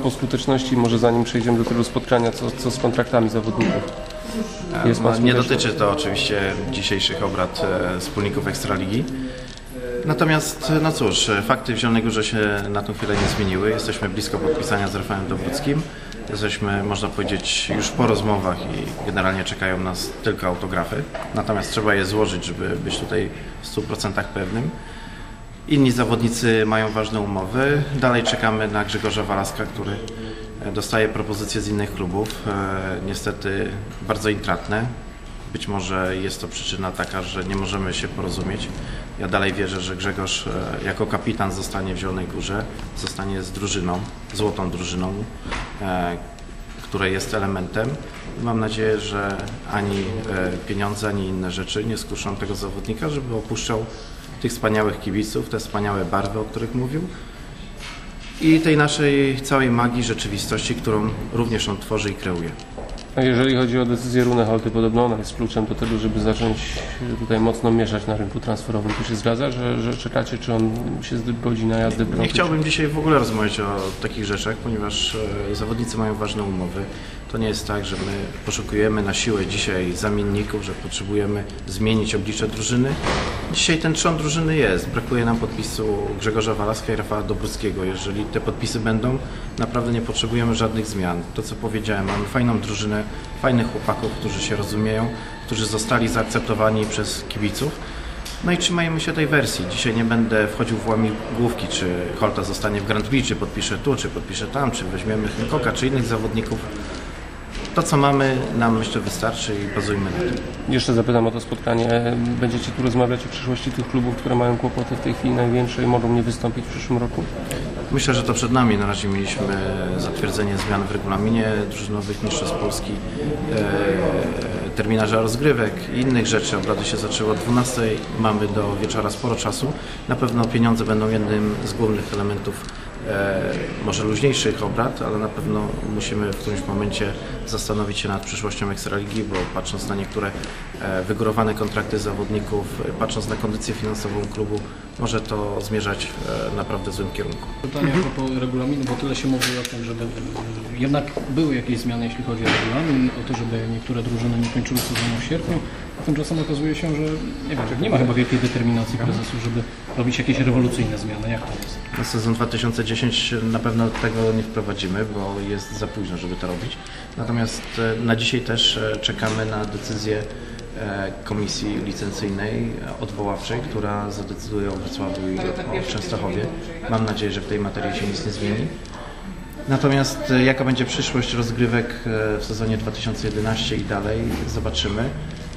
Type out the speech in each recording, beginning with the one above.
propos skuteczności, może zanim przejdziemy do tego spotkania, co, co z kontraktami zawodników? No, nie dotyczy to oczywiście dzisiejszych obrad e, wspólników Ekstraligi. Natomiast, no cóż, e, fakty w Zielonej Górze się na tą chwilę nie zmieniły. Jesteśmy blisko podpisania z Rafałem Dobruckim. Jesteśmy, można powiedzieć, już po rozmowach i generalnie czekają nas tylko autografy. Natomiast trzeba je złożyć, żeby być tutaj w 100% pewnym. Inni zawodnicy mają ważne umowy. Dalej czekamy na Grzegorza Walaska, który e, dostaje propozycje z innych klubów. E, Niestety bardzo intratne. Być może jest to przyczyna taka, że nie możemy się porozumieć. Ja dalej wierzę, że Grzegorz e, jako kapitan zostanie w Zielonej Górze, zostanie z drużyną, złotą drużyną, e, której jest elementem. Mam nadzieję, że ani pieniądze, ani inne rzeczy nie skuszą tego zawodnika, żeby opuszczał tych wspaniałych kibiców, te wspaniałe barwy, o których mówił i tej naszej całej magii rzeczywistości, którą również on tworzy i kreuje. A jeżeli chodzi o decyzję Rune Holty, podobno ona jest kluczem do tego, żeby zacząć tutaj mocno mieszać na rynku transferowym. Tu się zgadza, że, że czekacie, czy on się zgodzi na jazdę Nie Brązu? chciałbym dzisiaj w ogóle rozmawiać o takich rzeczach, ponieważ e, zawodnicy mają ważne umowy. To nie jest tak, że my poszukujemy na siłę dzisiaj zamienników, że potrzebujemy zmienić oblicze drużyny. Dzisiaj ten trzon drużyny jest. Brakuje nam podpisu Grzegorza Walaska i Rafała Dobruckiego. Jeżeli te podpisy będą, naprawdę nie potrzebujemy żadnych zmian. To co powiedziałem, mamy fajną drużynę, fajnych chłopaków, którzy się rozumieją, którzy zostali zaakceptowani przez kibiców. No i trzymajmy się tej wersji. Dzisiaj nie będę wchodził w łamigłówki, czy Holta zostanie w Grand Prix, czy podpisze tu, czy podpisze tam, czy weźmiemy Hancocka, czy innych zawodników. To, co mamy, nam myślę wystarczy i bazujmy na tym. Jeszcze zapytam o to spotkanie. Będziecie tu rozmawiać o przyszłości tych klubów, które mają kłopoty w tej chwili największe i mogą nie wystąpić w przyszłym roku? Myślę, że to przed nami. Na razie mieliśmy zatwierdzenie zmian w regulaminie drużynowych Mistrzostw Polski, e, terminarza rozgrywek i innych rzeczy. Obrady się zaczęły o 12. Mamy do wieczora sporo czasu. Na pewno pieniądze będą jednym z głównych elementów może luźniejszych obrad, ale na pewno musimy w którymś momencie zastanowić się nad przyszłością Ekstraligi, bo patrząc na niektóre e, wygórowane kontrakty zawodników, e, patrząc na kondycję finansową klubu, może to zmierzać e, naprawdę w złym kierunku. Pytanie a propos regulaminu, bo tyle się mówi o tym, żeby jednak były jakieś zmiany, jeśli chodzi o regulamin, o to, żeby niektóre drużyny nie kończyły sezonu w sierpniu. A tymczasem okazuje się, że nie wiem, nie ma chyba wielkiej determinacji prezesów, żeby robić jakieś rewolucyjne zmiany. Jak to jest? Na sezon 2010 na pewno tego nie wprowadzimy, bo jest za późno, żeby to robić. Natomiast e, na dzisiaj też e, czekamy na decyzję e, komisji licencyjnej odwoławczej, która zadecyduje o Wrocławiu i o Częstochowie. Mam nadzieję, że w tej materii się nic nie zmieni. Natomiast jaka będzie przyszłość rozgrywek w sezonie 2011 i dalej, zobaczymy.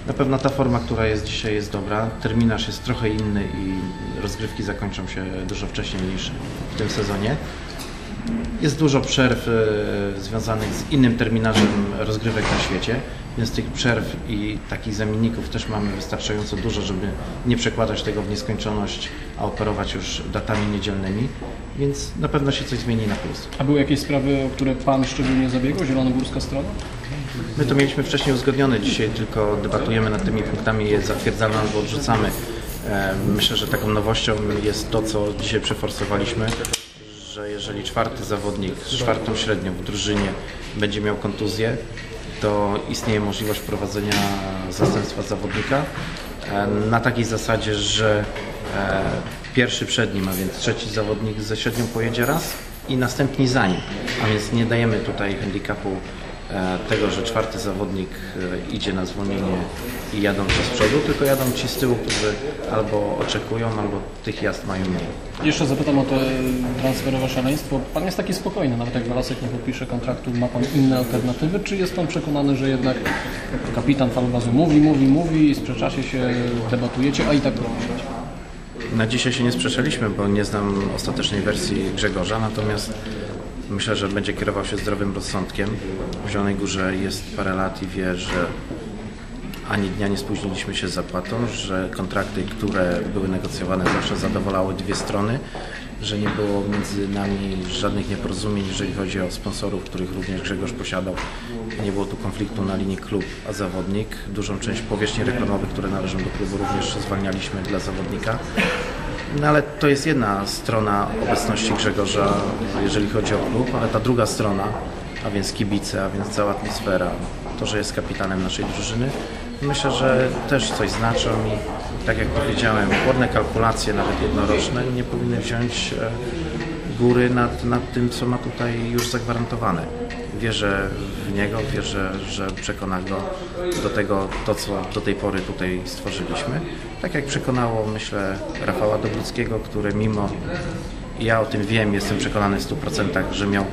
Na pewno ta forma, która jest dzisiaj jest dobra. Terminarz jest trochę inny i rozgrywki zakończą się dużo wcześniej niż w tym sezonie. Jest dużo przerw e, związanych z innym terminarzem rozgrywek na świecie, więc tych przerw i takich zamienników też mamy wystarczająco dużo, żeby nie przekładać tego w nieskończoność, a operować już datami niedzielnymi, więc na pewno się coś zmieni na plus. A były jakieś sprawy, o które Pan szczególnie zabiegał, zielonogórska strona? My to mieliśmy wcześniej uzgodnione, dzisiaj tylko debatujemy nad tymi punktami, je zatwierdzamy albo odrzucamy. E, Myślę, że taką nowością jest to, co dzisiaj przeforsowaliśmy, że jeżeli czwarty zawodnik z czwartą średnią w drużynie będzie miał kontuzję, to istnieje możliwość wprowadzenia zastępstwa zawodnika e, na takiej zasadzie, że e, pierwszy przed nim, a więc trzeci zawodnik ze średnią pojedzie raz i następni za nim, a więc nie dajemy tutaj handicapu tego, że czwarty zawodnik e, idzie na zwolnienie i jadą ci z przodu, tylko jadą ci z tyłu, którzy albo oczekują, albo tych jazd mają mniej. Jeszcze zapytam o to transferowe szaleństwo. Pan jest taki spokojny, nawet jak Walasek nie podpisze kontraktu, ma Pan inne alternatywy, czy jest Pan przekonany, że jednak kapitan Falbazu mówi, mówi, mówi, sprzeczacie się, debatujecie, a i tak podpiszecie? Na dzisiaj się nie sprzeczaliśmy, bo nie znam ostatecznej wersji Grzegorza, natomiast myślę, że będzie kierował się zdrowym rozsądkiem. W Zielonej Górze jest parę lat i wie, że ani dnia nie spóźniliśmy się z zapłatą, że kontrakty, które były negocjowane zawsze zadowalały dwie strony, że nie było między nami żadnych nieporozumień, jeżeli chodzi o sponsorów, których również Grzegorz posiadał. Nie było tu konfliktu na linii klub a zawodnik. Dużą część powierzchni reklamowych, które należą do klubu również zwalnialiśmy dla zawodnika. No ale to jest jedna strona obecności Grzegorza, jeżeli chodzi o klub, ale ta druga strona, a więc kibice, a więc cała atmosfera, to, że jest kapitanem naszej drużyny, myślę, że też coś znaczą i tak jak powiedziałem, ładne kalkulacje, nawet jednoroczne, nie powinny wziąć e, góry nad, nad tym, co ma tutaj już zagwarantowane. Wierzę w niego, wierzę, że przekona go do tego, to co do tej pory tutaj stworzyliśmy. Tak jak przekonało, myślę, Rafała Dobruckiego, który mimo, ja o tym wiem, jestem przekonany w 100%, że miał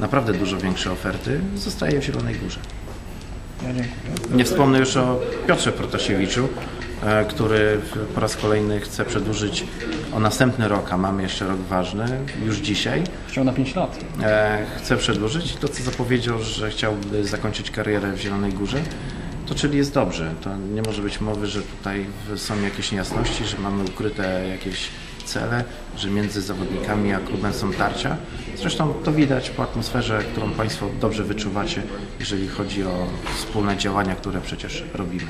naprawdę dużo większe oferty, zostaje w Zielonej Górze. Nie wspomnę już o Piotrze Protasiewiczu, który po raz kolejny chce przedłużyć o następny rok, a mamy jeszcze rok ważny, już dzisiaj. Chciał na 5 lat. E, chce przedłużyć to, co zapowiedział, że chciałby zakończyć karierę w Zielonej Górze, to czyli jest dobrze. To nie może być mowy, że tutaj są jakieś niejasności, że mamy ukryte jakieś cele, że między zawodnikami a klubem są tarcia. Zresztą to widać po atmosferze, którą Państwo dobrze wyczuwacie, jeżeli chodzi o wspólne działania, które przecież robimy.